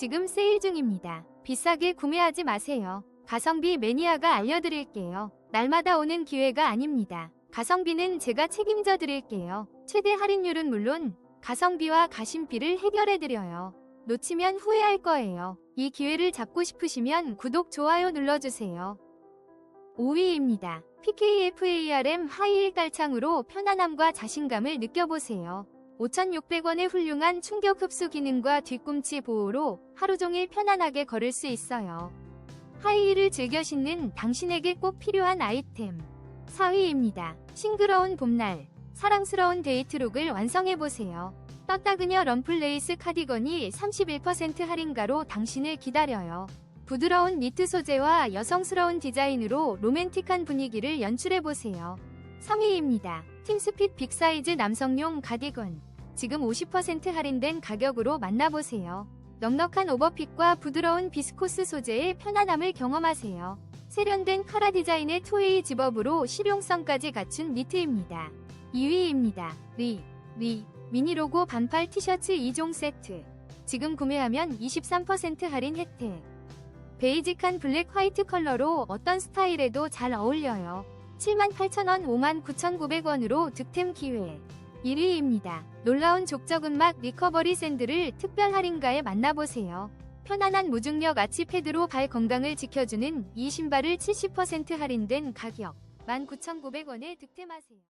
지금 세일 중입니다. 비싸게 구매하지 마세요. 가성비 매니아가 알려드릴게요. 날마다 오는 기회가 아닙니다. 가성비는 제가 책임져 드릴게요. 최대 할인율은 물론 가성비와 가심비를 해결해 드려요. 놓치면 후회할 거예요. 이 기회를 잡고 싶으시면 구독, 좋아요 눌러주세요. 5위입니다. PKFARM 하이힐 깔창으로 편안함과 자신감을 느껴보세요. 5,600원의 훌륭한 충격 흡수 기능과 뒤꿈치 보호로 하루 종일 편안하게 걸을 수 있어요. 하이힐을 즐겨 신는 당신에게 꼭 필요한 아이템. 4위입니다. 싱그러운 봄날, 사랑스러운 데이트룩을 완성해보세요. 떴다 그녀 럼플레이스 카디건이 31% 할인가로 당신을 기다려요. 부드러운 니트 소재와 여성스러운 디자인으로 로맨틱한 분위기를 연출해보세요. 3위입니다. 팀스핏 빅사이즈 남성용 가디건. 지금 50% 할인된 가격으로 만나보세요. 넉넉한 오버핏과 부드러운 비스코스 소재의 편안함을 경험하세요. 세련된 카라 디자인의 투웨이 집업으로 실용성까지 갖춘 니트입니다. 2위입니다. 리, 리, 미니 로고 반팔 티셔츠 2종 세트. 지금 구매하면 23% 할인 혜택. 베이직한 블랙 화이트 컬러로 어떤 스타일에도 잘 어울려요. 78,000원 59,900원으로 득템 기회. 1위입니다. 놀라운 족저근막 리커버리 샌들을 특별 할인가에 만나보세요. 편안한 무중력 아치 패드로 발 건강을 지켜주는 이 신발을 70% 할인된 가격 19,900원에 득템하세요.